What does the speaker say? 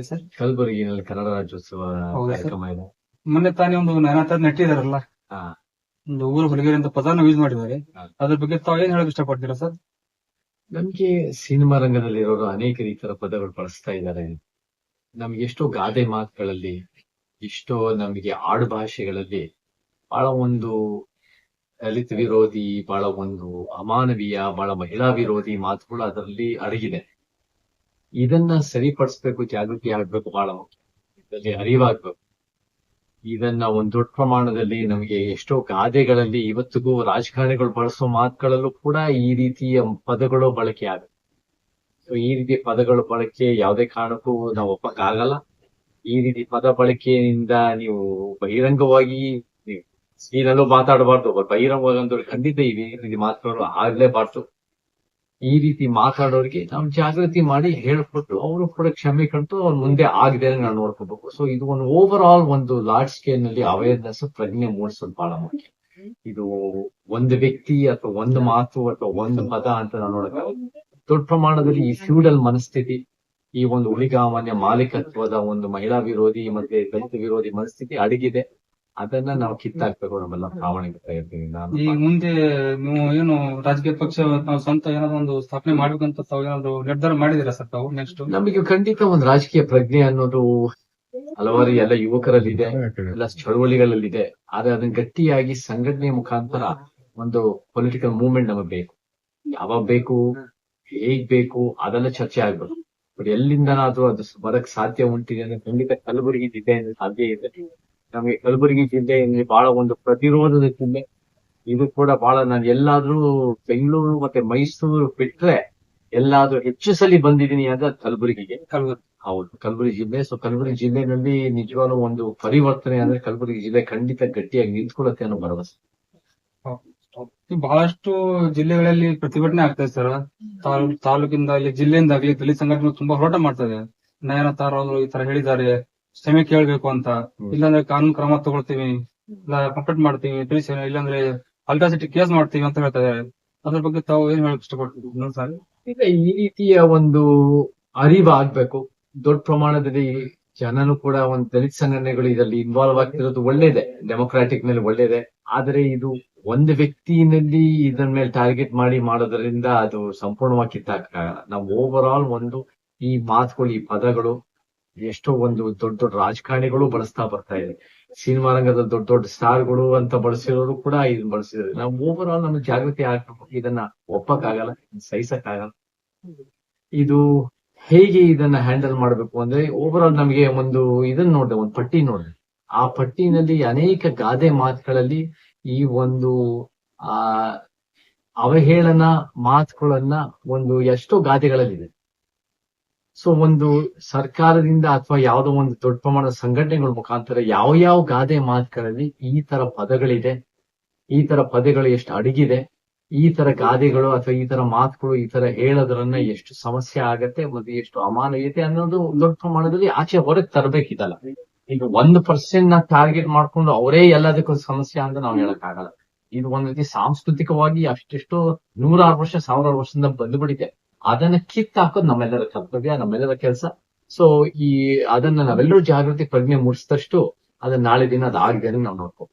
Sir ಕಲಬುರಗಿನಲ್ಲಿ Kannada Rajyotsava ಹೌದಾ sir? ಕಾರ್ಯಕ್ರಮ ಇದೆ. ಮೊನ್ನೆ ತಾನೇ ಒಂದು ನಾನಾ ನೆಟ್ಟಿದಾರಲ್ಲ? ಹಾ. ಒಂದು ಊರು ಹುಡುಗಿಯರ ಅಂತ ಪದಾನ ಯೂಸ್ ಮಾಡಿದ್ದಾರೆ. ಹಾ. ಅದ್ರ ಬಗ್ಗೆ ತಾವು ಏನ್ ಹೇಳಕ್ ಇಷ್ಟಪಡ್ತೀರಾ ಸರ್? ನಮ್ಗೆ ಸಿನಿಮಾ ರಂಗದಲ್ಲಿ ಇರೋರು ಅನೇಕ ರೀತಿಯ ಪದಗಳು ಬಳಸ್ತಾ ಇದ್ದಾರೆ. ನಮ್ಗೆ ಎಷ್ಟೋ ಗಾದೆ ಮಾತುಗಳಲ್ಲಿ ಎಷ್ಟೋ ನಮಗೆ ಆಡು ಭಾಷೆಗಳಲ್ಲಿ ಬಹಳ ಒಂದು ದಲಿತ ವಿರೋಧಿ ಬಹಳ ಒಂದು ಅಮಾನವೀಯ ಬಹಳ ಮಹಿಳಾ ವಿರೋಧಿ ಮಾತುಗಳು ಅದರಲ್ಲಿ ಅಡಗಿದೆ. ಇದನ್ನ ಸರಿಪಡಿಸ್ಬೇಕು ಜಾಗೃತಿ ಆಗ್ಬೇಕು ಬಹಳ ಇದರಲ್ಲಿ ಅರಿವಾಗ್ಬೇಕು. ಇದನ್ನ ಒಂದು ದೊಡ್ಡ ಪ್ರಮಾಣದಲ್ಲಿ ನಮಗೆ ಎಷ್ಟೋ ಗಾದೆಗಳಲ್ಲಿ ಇವತ್ತಿಗೂ ರಾಜಕಾರಣಿಗಳು ಬಳಸೋ ಮಾತುಗಳಲ್ಲೂ ಕೂಡ ಈ ರೀತಿಯ ಪದಗಳು ಬಳಕೆ ಆಗುತ್ತೆ ಈ ರೀತಿ ಪದಗಳು ಬಳಕೆ ಯಾವುದೇ ಕಾರಣಕ್ಕೂ ನಾವು ಒಪ್ಪಕ್ಕಾಗಲ್ಲ ಈ ರೀತಿ ಪದ ಬಳಕೆಯಿಂದ ನೀವು ಬಹಿರಂಗವಾಗಿ ನೀವು ಸೀನಲ್ಲೂ ಮಾತಾಡಬಾರ್ದು. ಬಹಿರಂಗವಾಗಿ ಅಂದ್ರೆ ಖಂಡಿತ ಈ ರೀತಿ ಮಾತುಗಳು ಆಗ್ಲೇಬಾರ್ದು. ಈ ರೀತಿ ಮಾತಾಡೋರಿಗೆ ನಾವು ಜಾಗೃತಿ ಮಾಡಿ ಹೇಳ್ಕೊಟ್ಟು ಅವರು ಕೂಡ ಕ್ಷಮೆ ಕಂಡು ಅವ್ರ ಮುಂದೆ ಆಗದೆ ನಾವು ನೋಡ್ಕೋಬೇಕು. ಸೊ ಇದು ಒಂದು ಓವರ್ ಆಲ್ ಒಂದು ಲಾರ್ಜ್ ಸ್ಕೇಲ್ನಲ್ಲಿ ಅವೇರ್ನೆಸ್ ಪ್ರಜ್ಞೆ ಮೂಡಿಸೋದು ಬಹಳ ಮುಖ್ಯ. ಇದು ಒಂದು ವ್ಯಕ್ತಿ ಅಥವಾ ಒಂದು ಮಾತು ಅಥವಾ ಒಂದು ಪದ ಅಂತ ನಾವು ನೋಡಕ ದೊಡ್ಡ ಪ್ರಮಾಣದಲ್ಲಿ ಈ ಫ್ಯೂಡಲ್ ಮನಸ್ಥಿತಿ, ಈ ಒಂದು ಉಳಿಗಾಮನ್ಯ ಮಾಲೀಕತ್ವದ ಒಂದು ಮಹಿಳಾ ವಿರೋಧಿ ಮತ್ತೆ ದಲಿತ ವಿರೋಧಿ ಮನಸ್ಥಿತಿ ಅಡಗಿದೆ. ಅದನ್ನ ನಾವು ಕಿತ್ತಾಕ್ಬೇಕು ನಮ್ಮೆಲ್ಲ ಭಾವನೆಗೆ ಇರ್ತೀನಿ ನಾನು. ಈ ಮುಂದೆ ನೀವು ಏನು ರಾಜಕೀಯ ಪಕ್ಷ ನಾವು ಸ್ವಂತ ಏನಾದ್ರು ಒಂದು ಸ್ಥಾಪನೆ ಮಾಡ್ಬೇಕಂತ ತಾವು ಏನಾದ್ರು ನಿರ್ಧಾರ ಮಾಡಿದಿರಾ ಸರ್ ತಾವು ನೆಕ್ಸ್ಟ್ ನಮಗೆ ಖಂಡಿತ ಒಂದು ರಾಜಕೀಯ ಪ್ರಜ್ಞೆ ಅನ್ನೋದು ಹಲವಾರು ಎಲ್ಲ ಯುವಕರಲ್ಲಿದೆ ಎಲ್ಲ ಚಳವಳಿಗಳಲ್ಲಿದೆ. ಆದ್ರೆ ಅದನ್ನ ಗಟ್ಟಿಯಾಗಿ ಸಂಘಟನೆ ಮುಖಾಂತರ ಒಂದು ಪೊಲಿಟಿಕಲ್ ಮೂವ್ಮೆಂಟ್ ನಮಗೆ ಬೇಕು. ಯಾವಾಗ ಬೇಕು ಹೇಗ್ ಬೇಕು ಅದೆಲ್ಲ ಚರ್ಚೆ ಆಗ್ಬೇಕು. ಬಟ್ ಎಲ್ಲಿಂದನಾದ್ರೂ ಅದು ಬರಕ್ ಸಾಧ್ಯ ಉಂಟಿದೆ ಅಂದ್ರೆ ಖಂಡಿತ ಕಲಬುರಗಿ ಅಂದ್ರೆ ಸಾಧ್ಯ ಇದೆ. ನಮಗೆ ಕಲಬುರಗಿ ಜಿಲ್ಲೆಯಲ್ಲಿ ಬಹಳ ಒಂದು ಪ್ರತಿರೋಧದ ಜಿಲ್ಲೆ. ಇದು ಕೂಡ ಬಹಳ ನಾನು ಎಲ್ಲಾದ್ರೂ ಬೆಂಗಳೂರು ಮತ್ತೆ ಮೈಸೂರು ಬಿಟ್ರೆ ಎಲ್ಲಾದ್ರೂ ಹೆಚ್ಚು ಸಲ ಬಂದಿದ್ದೀನಿ ಅಂದ್ರೆ ಅದು ಕಲಬುರಗಿಗೆ. ಕಲಬುರಗಿ. ಹೌದು ಕಲಬುರಗಿ ಜಿಲ್ಲೆ. ಸೊ ಕಲಬುರಗಿ ಜಿಲ್ಲೆನಲ್ಲಿ ನಿಜವಾಗ್ಲೂ ಒಂದು ಪರಿವರ್ತನೆ ಅಂದ್ರೆ ಕಲಬುರಗಿ ಜಿಲ್ಲೆ ಖಂಡಿತ ಗಟ್ಟಿಯಾಗಿ ನಿಂತ್ಕೊಳ್ಳುತ್ತೆ ಅನ್ನೋ ಭರವಸೆ. ಬಹಳಷ್ಟು ಜಿಲ್ಲೆಗಳಲ್ಲಿ ಪ್ರತಿಭಟನೆ ಆಗ್ತದೆ ಸರ್. ತಾಲೂ- ತಾಲೂಕಿಂದ ಇಲ್ಲಿ ಜಿಲ್ಲೆಯಿಂದಾಗ್ಲಿ ದಲಿತ ಸಂಘಟನೆ ತುಂಬಾ ಹೋರಾಟ ಮಾಡ್ತದೆ ನಯನ ತಾರ ಅವರು ಈ ತರ ಹೇಳಿದ್ದಾರೆ. ಕ್ಷಮೆ ಕೇಳ್ಬೇಕು ಅಂತ. ಇಲ್ಲಾಂದ್ರೆ ಕಾನೂನು ಕ್ರಮ ತಗೊಳ್ತೀವಿ. ಇಲ್ಲ ಕಂಪ್ಲೇಂಟ್ ಮಾಡ್ತೀವಿ ತಿಳಿಸಿ ಇಲ್ಲಾಂದ್ರೆ ಅಲ್ಟ್ರಾಸಿಟಿ ಕೇಸ್ ಮಾಡ್ತೀವಿ ಅಂತ ಹೇಳ್ತಾರೆ. ಅದ್ರ ಬಗ್ಗೆ ತಾವು ಏನ್ ಹೇಳಕ್ ಇಷ್ಟಪಡ್ತೀವಿ ಇನ್ನೊಂದ್ಸಾರಿ ಈಗ ಈ ರೀತಿಯ ಒಂದು ಅರಿವ ಆಗ್ಬೇಕು ದೊಡ್ಡ ಪ್ರಮಾಣದಲ್ಲಿ ಜನನು ಕೂಡ ಒಂದು ದಲಿತ ಸಂಘಟನೆಗಳು ಇದರಲ್ಲಿ ಇನ್ವಾಲ್ವ್ ಆಗ್ತಿರೋದು ಒಳ್ಳೇದೆ. ಡೆಮೊಕ್ರಾಟಿಕ್ ಮೇಲೆ ಒಳ್ಳೇದೆ. ಆದ್ರೆ ಇದು ಒಂದು ವ್ಯಕ್ತಿನಲ್ಲಿ ಇದರ ಮೇಲೆ ಟಾರ್ಗೆಟ್ ಮಾಡಿ ಮಾಡೋದ್ರಿಂದ ಅದು ಸಂಪೂರ್ಣವಾಗಿ ಕಿತ್ತಾಕಲ್ಲ ನಾವು ಓವರ್ ಆಲ್ ಒಂದು ಈ ಮಾತುಗಳು ಈ ಪದಗಳು ಎಷ್ಟೋ ಒಂದು ದೊಡ್ಡ ದೊಡ್ಡ ರಾಜಕಾರಣಿಗಳು ಬಳಸ್ತಾ ಬರ್ತಾ ಇದೆ. ಸಿನಿಮಾ ರಂಗದ ದೊಡ್ಡ ದೊಡ್ಡ ಸ್ಟಾರ್ಗಳು ಅಂತ ಬಳಸಿರೋರು ಕೂಡ ಇದನ್ನ ಬಳಸಿದ್ದಾರೆ. ನಾವು ಓವರ್ ಆಲ್ ನಮ್ಗೆ ಜಾಗೃತಿ ಆಗ್ಬೇಕು ಇದನ್ನ ಒಪ್ಪಕ್ಕಾಗಲ್ಲ ಸಹಿಸಕ್ಕಾಗಲ್ಲ. ಇದು ಹೇಗೆ ಇದನ್ನ ಹ್ಯಾಂಡಲ್ ಮಾಡಬೇಕು ಅಂದ್ರೆ ಓವರ್ ಆಲ್ ನಮಗೆ ಒಂದು ಇದನ್ನ ನೋಡಿದೆ, ಒಂದು ಪಟ್ಟಿ ನೋಡಿದೆ. ಆ ಪಟ್ಟಿನಲ್ಲಿ ಅನೇಕ ಗಾದೆ ಮಾತುಗಳಲ್ಲಿ ಈ ಒಂದು, ಆ, ಅವಹೇಳನ ಮಾತುಗಳನ್ನ ಒಂದು ಎಷ್ಟೋ ಗಾದೆಗಳಲ್ಲಿದೆ. ಸೊ ಒಂದು ಸರ್ಕಾರದಿಂದ ಅಥವಾ ಯಾವುದೋ ಒಂದು ದೊಡ್ಡ ಪ್ರಮಾಣದ ಸಂಘಟನೆಗಳ ಮುಖಾಂತರ ಯಾವ ಯಾವ ಗಾದೆ ಮಾತುಗಳಲ್ಲಿ ಈ ತರ ಪದಗಳಿದೆ, ಈ ತರ ಪದಗಳು ಎಷ್ಟು ಅಡಗಿದೆ, ಈ ತರ ಗಾದೆಗಳು ಅಥವಾ ಈ ತರ ಮಾತುಗಳು, ಈ ತರ ಹೇಳೋದ್ರನ್ನ ಎಷ್ಟು ಸಮಸ್ಯೆ ಆಗತ್ತೆ, ಮತ್ತು ಎಷ್ಟು ಅಮಾನವೀಯತೆ ಅನ್ನೋದು ದೊಡ್ಡ ಪ್ರಮಾಣದಲ್ಲಿ ಆಚೆ ಹೊರಗೆ ತರಬೇಕಿದಲ್ಲ. ಈಗ ಒಂದು ಪರ್ಸೆಂಟ್ನ ಟಾರ್ಗೆಟ್ ಮಾಡ್ಕೊಂಡು ಅವರೇ ಎಲ್ಲದಕ್ಕೂ ಸಮಸ್ಯೆ ಅಂತ ನಾವು ಹೇಳಕ್ಕಾಗಲ್ಲ. ಇದು ಒಂದ್ ರೀತಿ ಸಾಂಸ್ಕೃತಿಕವಾಗಿ ಅಷ್ಟೆಷ್ಟೋ ನೂರಾರು ವರ್ಷ, ಸಾವಿರಾರು ವರ್ಷದಿಂದ ಬಂದ್ಬಿಟ್ಟಿದೆ. ಅದನ್ನ ಕಿತ್ತಾಕೋದು ನಮ್ಮೆಲ್ಲರ ಕರ್ತವ್ಯ, ನಮ್ಮೆಲ್ಲರ ಕೆಲಸ. ಸೊ ಈ ಅದನ್ನ ನಾವೆಲ್ಲರೂ ಜಾಗೃತಿ ಪ್ರಜ್ಞೆ ಮೂಡಿಸಿದಷ್ಟು ಅದನ್ನ ನಾಳೆ ದಿನ ಅದಾಗಿದೆ ನಾವು ನೋಡ್ಕೋ